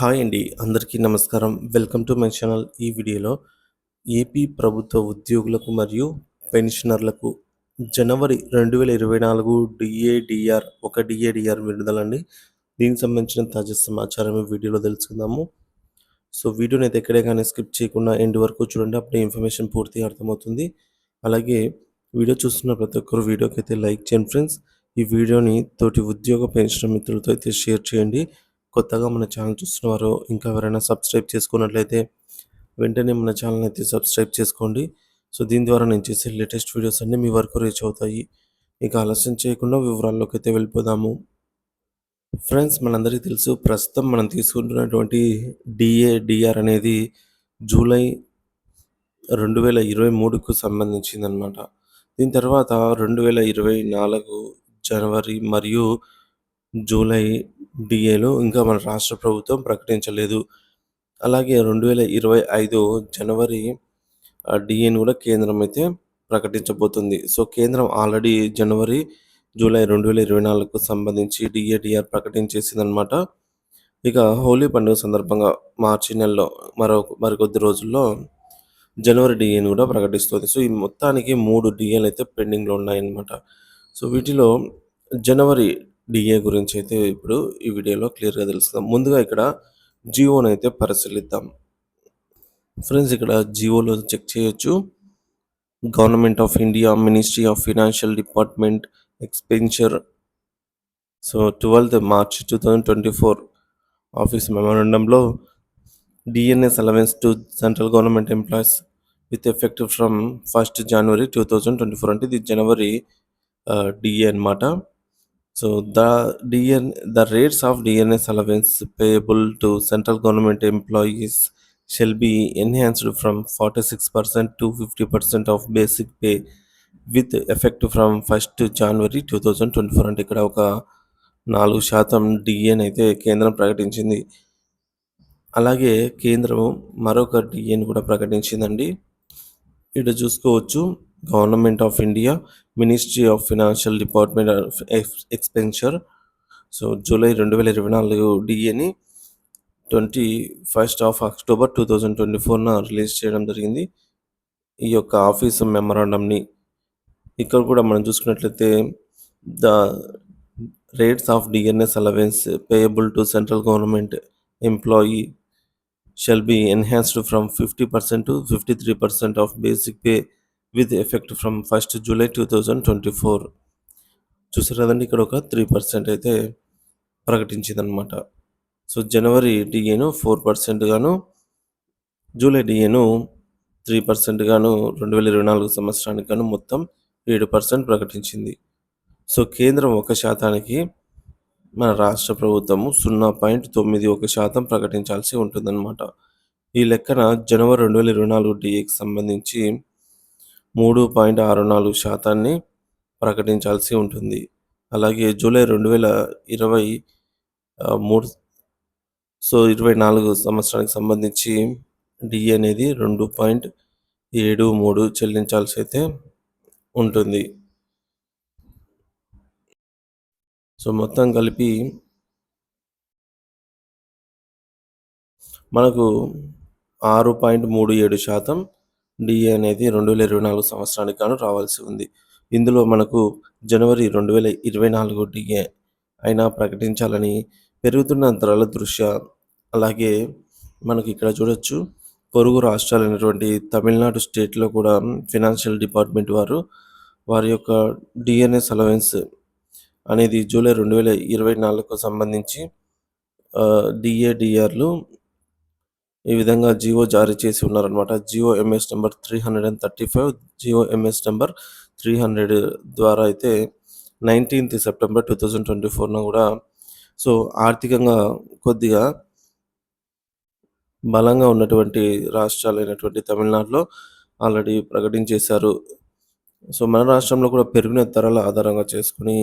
Hi అండి. అందరికీ నమస్కారం. Welcome to my channel. ఈ వీడియోలో ఏపీ ప్రభుత్వ ఉద్యోగులకు మరియు పెన్షనర్లకు జనవరి రెండు వేల ఇరవై నాలుగు డిఏడిఆర్ ఒక డిఏడిఆర్ విడుదలండి. దీనికి సంబంధించిన తాజా సమాచారం ఈ వీడియోలో తెలుసుకుందాము. సో వీడియోని అయితే ఎక్కడే కానీ స్కిప్ చేయకుండా ఎండ్ వరకు చూడండి. అప్పుడే ఇన్ఫర్మేషన్ పూర్తిగా అర్థమవుతుంది. అలాగే వీడియో చూస్తున్న ప్రతి ఒక్కరు వీడియోకి అయితే లైక్ చేయండి ఫ్రెండ్స్. ఈ వీడియోని తోటి ఉద్యోగ పెన్షన్ మిత్రులతో అయితే షేర్ చేయండి. కొత్తగా మన ఛానల్ చూస్తున్నవారు ఇంకా ఎవరైనా సబ్స్క్రైబ్ చేసుకున్నట్లయితే వెంటనే మన ఛానల్ అయితే సబ్స్క్రైబ్ చేసుకోండి. సో దీని ద్వారా నేను చేసే లేటెస్ట్ వీడియోస్ అన్నీ మీ వరకు రీచ్ అవుతాయి. ఇక ఆలస్యం చేయకుండా వివరాల్లోకి అయితే వెళ్ళిపోదాము. ఫ్రెండ్స్ మనందరికీ తెలుసు ప్రస్తుతం మనం తీసుకుంటున్నటువంటి డిఏ డిఆర్ అనేది జూలై రెండు వేల ఇరవై మూడుకు సంబంధించిందనమాట దీని తర్వాత రెండు వేల ఇరవై నాలుగు జనవరి మరియు జూలై డిఏలు ఇంకా మన రాష్ట్ర ప్రభుత్వం ప్రకటించలేదు. అలాగే రెండు వేల ఇరవై ఐదు జనవరి డిఏని కూడా కేంద్రం అయితే ప్రకటించబోతుంది. సో కేంద్రం ఆల్రెడీ జనవరి జూలై రెండు వేల ఇరవై నాలుగుకు సంబంధించి డిఏడిఆర్ ప్రకటించేసిందనమాట ఇక హోలీ పండుగ సందర్భంగా మార్చి నెలలో మరో మరికొద్ది రోజుల్లో జనవరి డిఏని కూడా ప్రకటిస్తుంది. సో ఈ మొత్తానికి మూడు డిఏలు అయితే పెండింగ్లో ఉన్నాయన్నమాట. సో వీటిలో జనవరి డిఏ గురించి అయితే ఇప్పుడు ఈ వీడియోలో క్లియర్గా తెలుసుకుందాం. ముందుగా ఇక్కడ జియోని అయితే పరిశీలిద్దాం. ఫ్రెండ్స్ ఇక్కడ జియోలో చెక్ చేయొచ్చు. Government of India ministry of financial department expenditure so twelfth March two thousand twenty four office మెమోరండంలో dearness allowance to central government employees with effect from first January two thousand twenty four అంటే ఇది జనవరి DA అనమాట so the dearness the rates of dearness allowance payable to central government employees shall be enhanced from forty six percent to fifty percent of basic pay with effect from first January two thousand twenty four అంటే ఇక్కడ ఒక నాలుగు శాతం డిఎన్ అయితే కేంద్రం ప్రకటించింది. అలాగే కేంద్రం మరొక డిఎన్ కూడా ప్రకటించిందండి. ఇక్కడ చూసుకోవచ్చు. Government of India ministry of financial department of expenditure so July రెండు వేల ఇరవై నాలుగు డిఏని twenty first of October two thousand twenty ఫోర్న release చేయడం జరిగింది. ఈ యొక్క ఆఫీస్ మెమరాండంని ఇక్కడ కూడా మనం చూసుకున్నట్లయితే the rates of dearness allowance payable to central government employee shall be enhanced from fifty percent to fifty three percent of basic pay with effect from first July two thousand twenty four. చూసారు కదండి ఇక్కడ ఒక three percent అయితే ప్రకటించిందనమాట so జనవరి డిఏను four percent గాను July డిఏను three percent గాను రెండు వేల ఇరవై నాలుగు సంవత్సరానికి గాను మొత్తం ఏడు పర్సెంట్ ప్రకటించింది. సో కేంద్రం ఒక శాతానికి మన రాష్ట్ర ప్రభుత్వము సున్నా పాయింట్ తొమ్మిది ఒక శాతం ప్రకటించాల్సి ఉంటుందన్నమాట. ఈ లెక్కన జనవరి రెండు వేల ఇరవై నాలుగు డిఏకి సంబంధించి మూడు పాయింట్ ఆరు నాలుగు శాతాన్ని ప్రకటించాల్సి ఉంటుంది. అలాగే జూలై రెండు వేల ఇరవై మూడు సో ఇరవై నాలుగు సంవత్సరానికి సంబంధించి డి అనేది రెండు పాయింట్ ఏడు మూడు చెల్లించాల్సి అయితే ఉంటుంది. సో మొత్తం కలిపి మనకు ఆరు పాయింట్ మూడు ఏడు శాతం డిఏ అనేది రెండు వేల ఇరవై నాలుగు సంవత్సరానికి గాను రావాల్సి ఉంది. ఇందులో మనకు జనవరి రెండు వేల ఇరవై నాలుగు డిఏ అయినా ప్రకటించాలని పెరుగుతున్న ధరల దృష్ట్యా అలాగే మనకి ఇక్కడ చూడొచ్చు. పొరుగు రాష్ట్రాలైనటువంటి తమిళనాడు స్టేట్లో కూడా ఫినాన్షియల్ డిపార్ట్మెంట్ వారు వారి యొక్క డిఎన్ఎస్ అలవెన్స్ అనేది జూలై రెండు వేల ఇరవై నాలుగుకు సంబంధించి డిఏడిఆర్లు ఈ విధంగా జియో జారీ చేసి ఉన్నారనమాట GO MS number three hundred and thirty five GO MS number three hundred ద్వారా అయితే nineteenth September two thousand twenty ఫోర్న కూడా సో ఆర్థికంగా కొద్దిగా బలంగా ఉన్నటువంటి రాష్ట్రాలైనటువంటి తమిళనాడులో ఆల్రెడీ ప్రకటించేశారు. సో మన రాష్ట్రంలో కూడా పెరిగిన ధరల ఆధారంగా చేసుకుని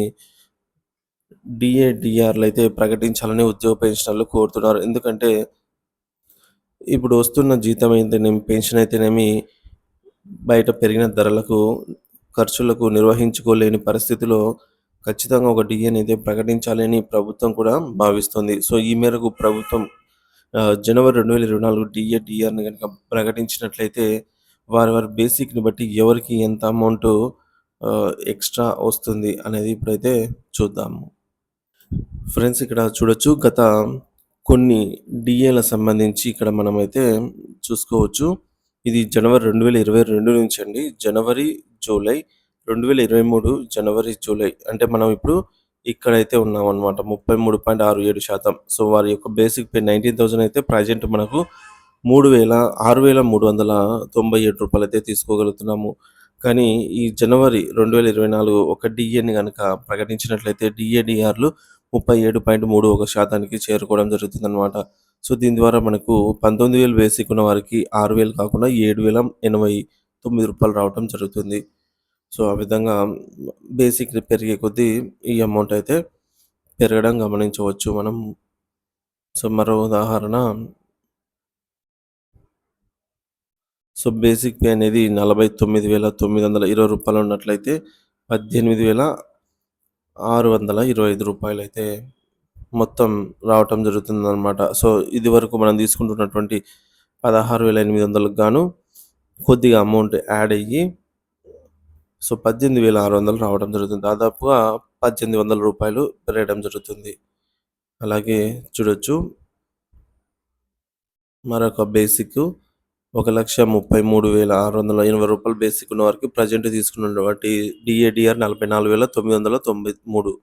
డిఏడిఆర్లు అయితే ప్రకటించాలని ఉద్యోగ పెన్షనర్లు కోరుతున్నారు. ఎందుకంటే ఇప్పుడు వస్తున్న జీతం అయితేనేమి పెన్షన్ అయితేనేమి బయట పెరిగిన ధరలకు ఖర్చులకు నిర్వహించుకోలేని పరిస్థితిలో ఖచ్చితంగా ఒక డిఎన్ అయితే ప్రకటించాలని ప్రభుత్వం కూడా భావిస్తుంది సో ఈ మేరకు ప్రభుత్వం జనవరి రెండు వేల ఇరవై నాలుగు డీఏ, డిఆర్ని కనుక ప్రకటించినట్లయితే వారి వారి బేసిక్‌ని బట్టి ఎవరికి ఎంత అమౌంట్ ఎక్స్‌ట్రా వస్తుంది అనేది ఇప్పుడైతే చూద్దాము. ఫ్రెండ్స్ ఇక్కడ చూడొచ్చు గత కొన్ని డిఏల సంబంధించి ఇక్కడ మనమైతే చూసుకోవచ్చు. ఇది జనవరి రెండు వేల ఇరవై రెండు నుంచి అండి. జనవరి జూలై రెండు వేల ఇరవై మూడు జనవరి జూలై అంటే మనం ఇప్పుడు ఇక్కడైతే ఉన్నాం అనమాట ముప్పై మూడు పాయింట్ ఆరు ఏడు శాతం. సో వారి యొక్క బేసిక్ పే నైన్టీన్ థౌసండ్ అయితే ప్రజెంట్ మనకు మూడు వేల ఆరు వేల మూడు వందల తొంభై ఏడు రూపాయలు అయితే తీసుకోగలుగుతున్నాము. కానీ ఈ జనవరి రెండు వేల ఇరవై నాలుగు ఒక డిఏని కనుక ప్రకటించినట్లయితే డిఏడిఆర్లు ముప్పై ఏడు పాయింట్ మూడు ఒక శాతానికి చేరుకోవడం జరుగుతుందన్నమాట. సో దీని ద్వారా మనకు 19,000 బేసిక్ ఉన్న వారికి ఆరు వేలు కాకుండా 7,089 రూపాయలు రావటం జరుగుతుంది. సో ఆ విధంగా బేసిక్ పెరిగే కొద్దీ ఈ అమౌంట్ అయితే పెరగడం గమనించవచ్చు మనం. సో మరో ఉదాహరణ సో బేసిక్ పే అనేది 49,920 రూపాయలు ఉన్నట్లయితే 18,625 రూపాయలైతే మొత్తం రావటం జరుగుతుందన్నమాట. సో ఇది వరకు మనం తీసుకుంటున్నటువంటి 16,800కి గాను కొద్దిగా అమౌంట్ యాడ్ అయ్యి సో 18,600 రావడం జరుగుతుంది. దాదాపుగా 1,800 రూపాయలు పెరగడం జరుగుతుంది. అలాగే చూడొచ్చు. మరొక బేసిక్ 1,33,680 రూపాయలు బేసిక్ ఉన్న వారికి ప్రెజెంట్ తీసుకున్నటువంటి డీఏ, డీఆర్ 44,993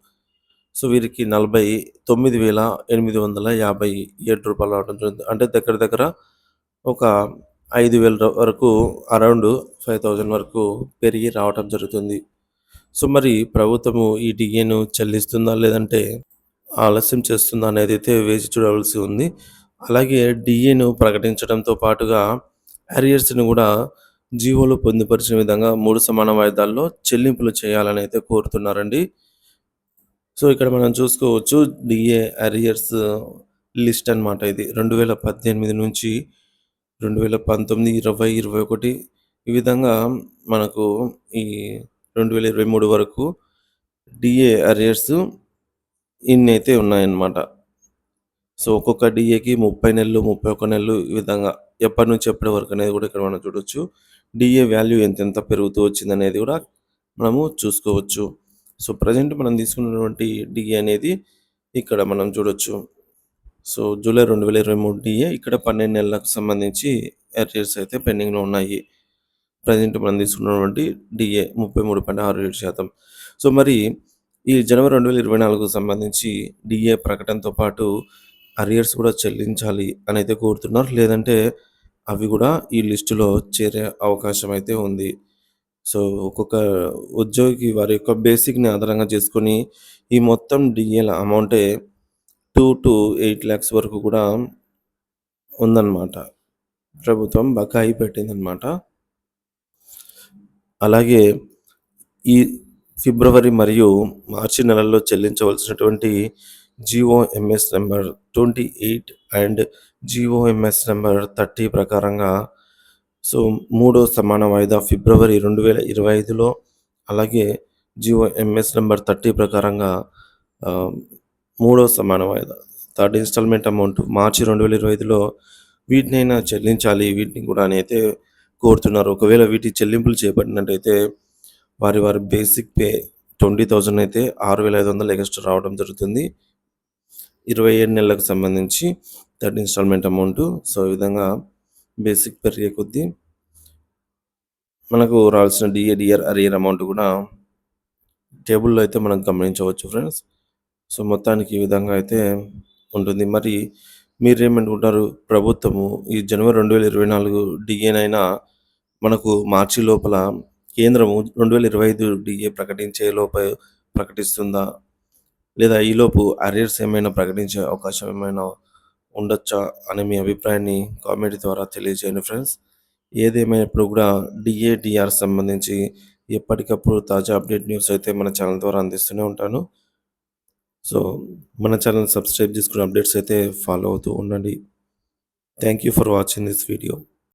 సో వీరికి 49,857 రూపాయలు రావడం జరుగుతుంది. అంటే దగ్గర దగ్గర ఒక ఐదు వేల వరకు అరౌండ్ 5,000 వరకు పెరిగి రావటం జరుగుతుంది. సో మరి ప్రభుత్వము ఈ డిఏను చెల్లిస్తుందా? లేదంటే ఆలస్యం చేస్తుందా? అనేది అయితే వేచి చూడవలసి ఉంది. అలాగే డిఏను ప్రకటించడంతో పాటుగా అరియర్స్‌ని కూడా జీవోలో పొందుపరిచిన విధంగా మూడు సమాన వాయిదాల్లో చెల్లింపులు చేయాలని అయితే కోరుతున్నారండి. సో ఇక్కడ మనం చూసుకోవచ్చు డిఏ అరియర్స్ లిస్ట్ అన్నమాట ఇది. 2018 నుంచి 2019, 20, 21 ఈ విధంగా మనకు ఈ 2023 వరకు డిఏ అరియర్స్ ఇన్నైతే ఉన్నాయన్నమాట. సో ఒక్కొక్క డిఏకి ముప్పై నెలలు, 31 నెలలు ఈ విధంగా ఎప్పటి నుంచి ఎప్పటి వరకు అనేది కూడా ఇక్కడ మనం చూడవచ్చు డిఏ వాల్యూ ఎంతెంత పెరుగుతూ వచ్చిందనేది కూడా మనము చూసుకోవచ్చు. సో ప్రజెంట్ మనం తీసుకున్నటువంటి డిఏ అనేది ఇక్కడ మనం చూడొచ్చు. సో జూలై 2023 డీఏ ఇక్కడ 12 నెలలకు సంబంధించి ఎర్రియర్స్ అయితే పెండింగ్‌లో ఉన్నాయి. ప్రజెంట్ మనం తీసుకున్నటువంటి డిఏ ముప్పై మూడు పన్నెండు ఆరు ఏడు శాతం సో మరి ఈ జనవరి 2024కు సంబంధించి డిఏ ప్రకటనతో పాటు అరియర్స్ కూడా చెల్లించాలి అని అయితే కోరుతున్నారు. లేదంటే అవి కూడా ఈ లిస్టులో చేరే అవకాశం అయితే ఉంది. సో ఒక్కొక్క ఉద్యోగికి వారి యొక్క బేసిక్‌ని ఆధారంగా చేసుకొని ఈ మొత్తం డిఎల్ అమౌంటే టూ టు ఎయిట్ ల్యాక్స్ వరకు కూడా ఉందన్నమాట. ప్రభుత్వం బకాయి పెట్టిందనమాట అలాగే ఈ ఫిబ్రవరి మరియు మార్చి నెలల్లో చెల్లించవలసినటువంటి GO MS number twenty eight and GO MS number thirty ప్రకారంగా సో మూడో సమాన వాయిదా ఫిబ్రవరి 2025లో అలాగే జిఓఎంఎస్ నెంబర్ థర్టీ ప్రకారంగా మూడో సమాన వాయిదా థర్డ్ ఇన్‌స్టాల్‌మెంట్ అమౌంట్ మార్చి 2025లో వీటినైనా చెల్లించాలి. వీటిని కూడా అని అయితే కోరుతున్నారు. ఒకవేళ వీటి చెల్లింపులు చేపట్టినట్టయితే వారి వారి బేసిక్ పే 20,000 అయితే 6,500 ఎక్స్‌ట్రా రావడం జరుగుతుంది. 27 నెలలకు సంబంధించి థర్డ్ ఇన్‌స్టాల్‌మెంట్ అమౌంట్ సో ఈ విధంగా బేసిక్ పెరిగే కొద్దీ మనకు రావాల్సిన డిఏడిఆర్ అరియర్ అమౌంట్ కూడా టేబుల్‌లో అయితే మనం గమనించవచ్చు ఫ్రెండ్స్. సో మొత్తానికి ఈ విధంగా అయితే ఉంటుంది. మరి మీరేమనుకుంటారు? ప్రభుత్వము ఈ జనవరి రెండు వేల ఇరవై నాలుగు డిఏనైనా మనకు మార్చి లోపల కేంద్రము రెండు వేల ఇరవై ఐదు డిఏ ప్రకటించే లోప ప్రకటిస్తుందా? లేదా ఈలోపు అరియర్స్ ఏమైనా ప్రకటించే అవకాశం ఏమైనా ఉండొచ్చా? అని మీ అభిప్రాయాన్ని కామెంట్ ద్వారా తెలియజేయండి ఫ్రెండ్స్. ఏదేమైనప్పుడు కూడా డీఏ, సంబంధించి ఎప్పటికప్పుడు తాజా అప్డేట్ న్యూస్ అయితే మన ఛానల్ ద్వారా అందిస్తూనే ఉంటాను. సో మన ఛానల్ సబ్స్క్రైబ్ చేసుకునే అప్డేట్స్ అయితే ఫాలో అవుతూ ఉండండి. Thank you for watching this video.